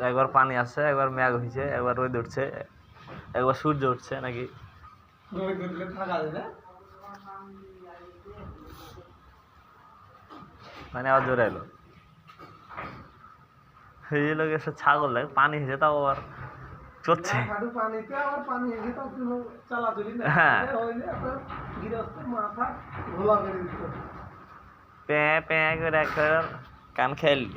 একবার পানি আছে একবার মেঘ হয়েছে একবার রোদ উঠছে একবার সূর্য উঠছে নাকি? মানে আবার জোরে এলো। এই লোক এসে ছাগল লাগে পানি হয়েছে তাও আবার চড়ছে। হ্যাঁ। প্যাঁ প্যাঁ করে একবার কান খেয়ে নিল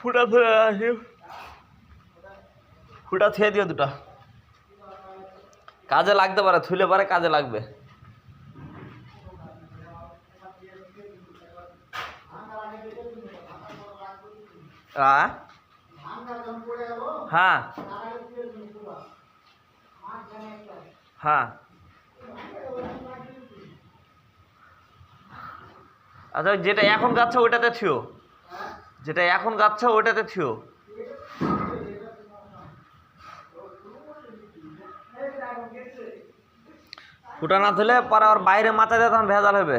ফুটা ধরে আসি। ফুটা থুয়ে দিও দুটা। কাজে লাগতে পারে থুলে পারে, কাজে লাগবে? হ্যাঁ। হ্যাঁ। আচ্ছা যেটা এখন গাচ্ছে, ওইটাতে থিও যেটা এখন গাচ্ছ ওটাতে থিও। ফুটা না থলে পরে আবার বাইরে মাথা দিয়ে তখন ভেজাল হবে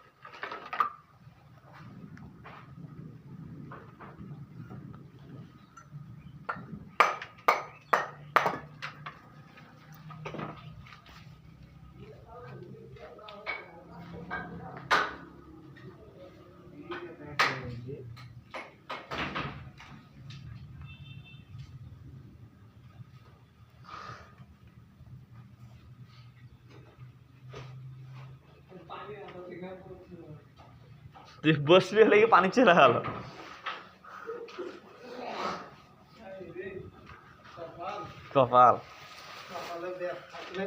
তুই বসবি হলে কি পানি চলে গেল কপাল। থাকলে